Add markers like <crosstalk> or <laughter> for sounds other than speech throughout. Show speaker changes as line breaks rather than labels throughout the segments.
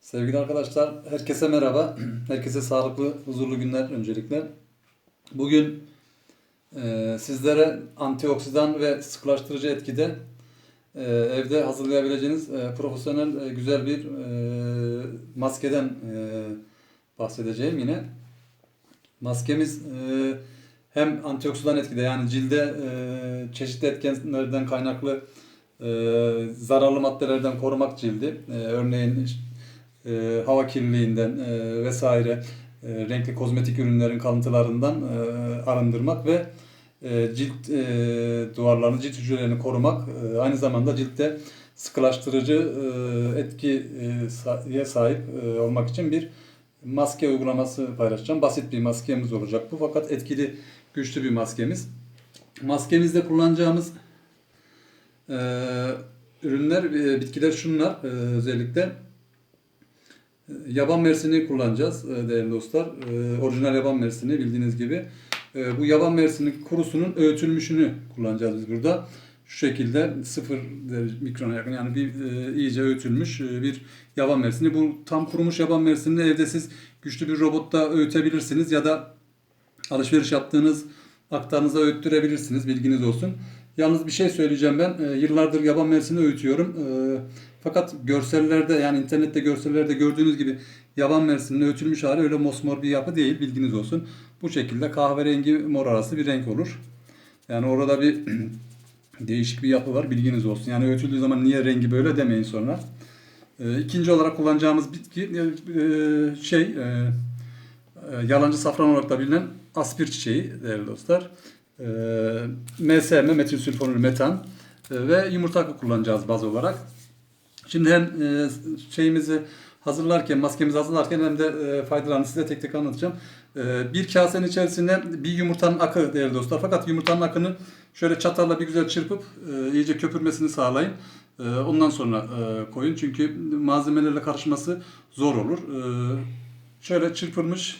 Sevgili arkadaşlar, herkese merhaba. <clears throat> Herkese sağlıklı, huzurlu günler öncelikle. Bugün e, sizlere antioksidan ve sıkılaştırıcı etkide e, evde hazırlayabileceğiniz e, profesyonel e, güzel bir e, maskeden e, bahsedeceğim yine. Maskemiz e, hem antioksidan etkide yani cilde e, çeşitli etkenlerden kaynaklı e, zararlı maddelerden korumak cildi. E, örneğin e, hava kirliliğinden e, vesaire e, renkli kozmetik ürünlerin kalıntılarından e, arındırmak ve e, cilt e, duvarlarını, cilt hücrelerini korumak e, aynı zamanda ciltte sıkılaştırıcı e, etkiye sahip e, olmak için bir maske uygulaması paylaşacağım. Basit bir maskemiz olacak bu fakat etkili, güçlü bir maskemiz. Maskemizde kullanacağımız e, ürünler, e, bitkiler şunlar e, özellikle. Yaban mersini kullanacağız e, değerli dostlar. E, Orijinal yaban mersini bildiğiniz gibi. E, Bu yaban mersini kurusunun öğütülmüşünü kullanacağız biz burada. Şu şekilde sıfır derece mikrona yakın yani bir e, iyice öğütülmüş e, bir yaban mersini. Bu tam kurumuş yaban mersinini evde siz güçlü bir robotta öğütebilirsiniz ya da alışveriş yaptığınız aktarınıza öğüttürebilirsiniz. Bilginiz olsun. Yalnız bir şey söyleyeceğim ben. E, yıllardır yaban mersini öğütüyorum. E, fakat görsellerde yani internette görsellerde gördüğünüz gibi yaban mersinin öğütülmüş hali öyle mosmor bir yapı değil. Bilginiz olsun. Bu şekilde kahverengi mor arası bir renk olur. Yani orada bir <clears throat> değişik bir yapı var. Bilginiz olsun. Yani öğütüldüğü zaman niye rengi böyle demeyin sonra. E, ikinci olarak kullanacağımız bitki e, şey e, e, yalancı safran olarak da bilinen aspir çiçeği değerli dostlar. E, MSM, metil sülfonül metan e, ve yumurta akı kullanacağız baz olarak. Şimdi hem e, şeyimizi hazırlarken, maskemizi hazırlarken hem de e, faydalarını size tek tek anlatacağım. E, bir kasenin içerisine bir yumurtanın akı değerli dostlar. Fakat yumurtanın akını şöyle çatalla bir güzel çırpıp e, iyice köpürmesini sağlayın. Ondan sonra koyun çünkü malzemelerle karışması zor olur. Şöyle çırpılmış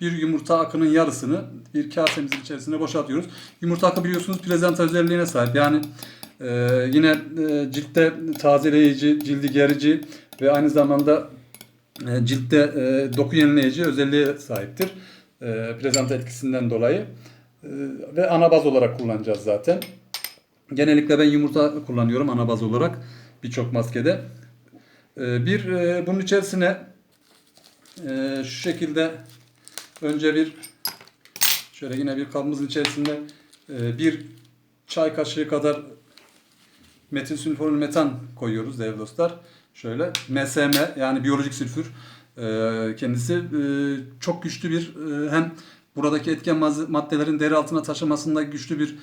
bir yumurta akının yarısını bir kasemizin içerisine boşaltıyoruz. Yumurta akı biliyorsunuz plezanta özelliğine sahip. Yani e, yine e, ciltte tazeleyici, cildi gerici ve aynı zamanda e, ciltte e, doku yenileyici özelliğe sahiptir. E, plezanta etkisinden dolayı. E, ve ana baz olarak kullanacağız zaten. Genellikle ben yumurta kullanıyorum ana baz olarak birçok maskede. E, bir e, bunun içerisine e, şu şekilde önce bir şöyle yine bir kabımızın içerisinde e, bir çay kaşığı kadar metil sülfonül metan koyuyoruz değerli dostlar. Şöyle MSM yani biyolojik sülfür e, kendisi e, çok güçlü bir hem buradaki etken maddelerin deri altına taşımasında güçlü bir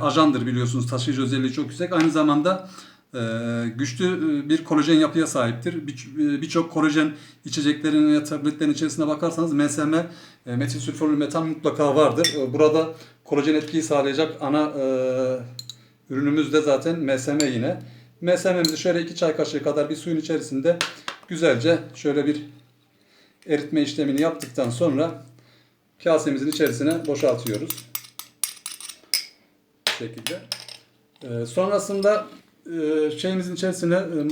ajandır biliyorsunuz. Taşıyıcı özelliği çok yüksek. Aynı zamanda güçlü e, bir kolajen yapıya sahiptir. E, Birçok kolajen içeceklerin ya tabletlerin içerisine bakarsanız MSM, e, metil sülfonül metan mutlaka vardır. E, Burada kolajen etkiyi sağlayacak ana ürünümüz de zaten MSM yine. MSM'mizi şöyle iki çay kaşığı kadar bir suyun içerisinde güzelce şöyle bir eritme işlemini yaptıktan sonra kasemizin içerisine boşaltıyoruz. Bu şekilde. Ee, sonrasında e, şeyimizin içerisine e,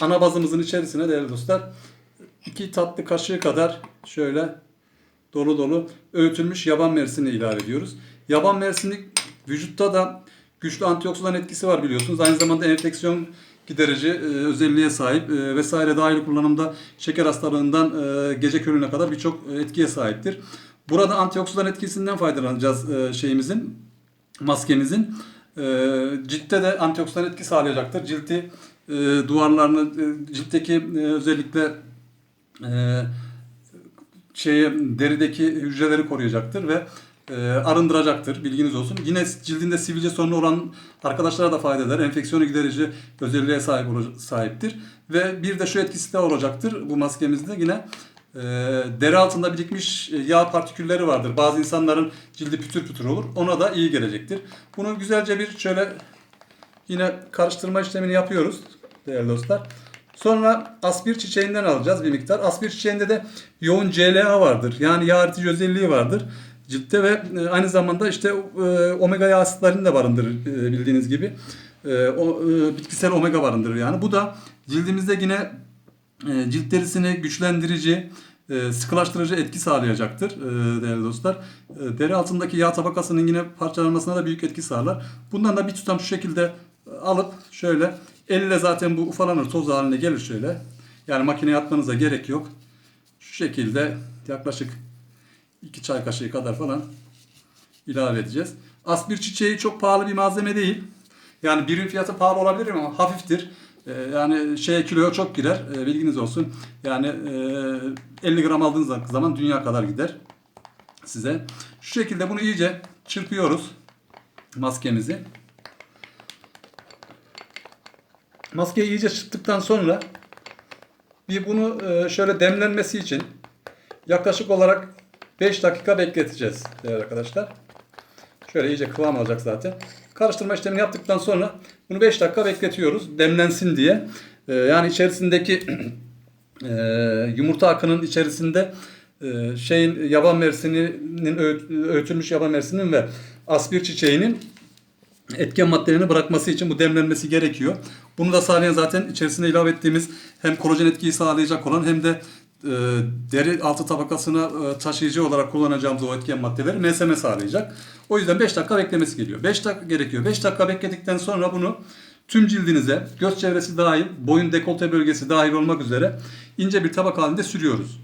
ana bazımızın içerisine değerli dostlar iki tatlı kaşığı kadar şöyle dolu dolu öğütülmüş yaban mersini ilave ediyoruz. Yaban mersini vücutta da güçlü antioksidan etkisi var biliyorsunuz. Aynı zamanda enfeksiyon giderici e, özelliğe sahip e, vesaire dahil kullanımda şeker hastalığından e, gece körüne kadar birçok e, etkiye sahiptir. Burada antioksidan etkisinden faydalanacağız e, şeyimizin, maskemizin. E, ciltte de antioksidan etki sağlayacaktır. Cilti e, duvarlarını, e, ciltteki e, özellikle e, şeye derideki hücreleri koruyacaktır ve e, arındıracaktır. Bilginiz olsun. Yine cildinde sivilce sorunu olan arkadaşlara da fayda eder. Enfeksiyonu giderici özelliğe sahip sahiptir. Ve bir de şu etkisi de olacaktır bu maskemizde yine e, deri altında birikmiş e, yağ partikülleri vardır. Bazı insanların cildi pütür pütür olur. Ona da iyi gelecektir. Bunu güzelce bir şöyle Yine karıştırma işlemini yapıyoruz değerli dostlar. Sonra aspir çiçeğinden alacağız bir miktar. Aspir çiçeğinde de yoğun CLA vardır. Yani yağ eritici özelliği vardır ciltte ve e, aynı zamanda işte e, omega yağ asitlerini de barındırır bildiğiniz gibi. O bitkisel omega barındırır yani. Bu da cildimizde yine cilt derisini güçlendirici, e, sıkılaştırıcı etki sağlayacaktır e, değerli dostlar. E, deri altındaki yağ tabakasının yine parçalanmasına da büyük etki sağlar. Bundan da bir tutam şu şekilde alıp şöyle elle zaten bu ufalanır toz haline gelir şöyle. Yani makineye atmanıza gerek yok. Şu şekilde yaklaşık 2 çay kaşığı kadar falan ilave edeceğiz. Aspir çiçeği çok pahalı bir malzeme değil. Yani birim fiyatı pahalı olabilir ama hafiftir. Ee, yani şeye kiloya çok gider. Ee, bilginiz olsun. Yani e, 50 gram aldığınız zaman dünya kadar gider size. Şu şekilde bunu iyice çırpıyoruz maskemizi. Maskeyi iyice çırptıktan sonra bir bunu e, şöyle demlenmesi için yaklaşık olarak 5 dakika bekleteceğiz değerli arkadaşlar. Şöyle iyice kıvam alacak zaten. Karıştırma işlemini yaptıktan sonra bunu 5 dakika bekletiyoruz demlensin diye. Ee, yani içerisindeki <clears throat> e, yumurta akının içerisinde e, şeyin yaban mersinin öğüt- öğütülmüş yaban mersinin ve aspir çiçeğinin etken maddelerini bırakması için bu demlenmesi gerekiyor. Bunu da sağlayan zaten içerisine ilave ettiğimiz hem kolajen etkiyi sağlayacak olan hem de e, deri altı tabakasına e, taşıyıcı olarak kullanacağımız o etken maddeleri meseme sağlayacak. O yüzden 5 dakika beklemesi geliyor. 5 dakika gerekiyor. 5 dakika bekledikten sonra bunu tüm cildinize göz çevresi dahil, boyun dekolte bölgesi dahil olmak üzere ince bir tabak halinde sürüyoruz.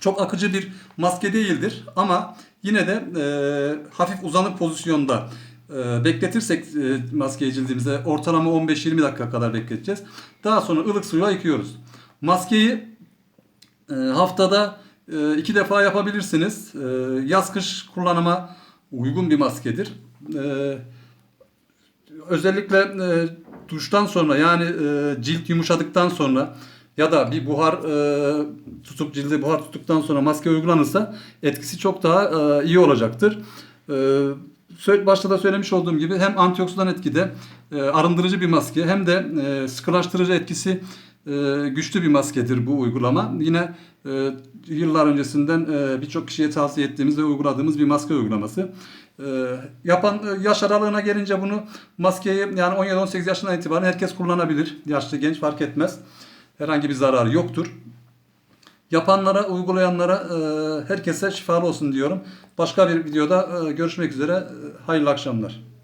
Çok akıcı bir maske değildir ama yine de e, hafif uzanık pozisyonda e, bekletirsek e, maskeyi cildimize ortalama 15-20 dakika kadar bekleteceğiz. Daha sonra ılık suyla yıkıyoruz. Maskeyi e, haftada e, iki defa yapabilirsiniz. E, yaz kış kullanıma uygun bir maskedir. E, özellikle e, duştan sonra yani e, cilt yumuşadıktan sonra ya da bir buhar tutup cilde buhar tuttuktan sonra maske uygulanırsa etkisi çok daha iyi olacaktır. Başta da söylemiş olduğum gibi hem antioksidan etkide arındırıcı bir maske hem de sıkılaştırıcı etkisi e, güçlü bir maskedir bu uygulama. Yine e, yıllar öncesinden e, birçok kişiye tavsiye ettiğimiz ve uyguladığımız bir maske uygulaması. E, yapan e, yaş aralığına gelince bunu maskeyi yani 17-18 yaşından itibaren herkes kullanabilir. Yaşlı genç fark etmez. Herhangi bir zararı yoktur. Yapanlara, uygulayanlara herkese şifalı olsun diyorum. Başka bir videoda görüşmek üzere. Hayırlı akşamlar.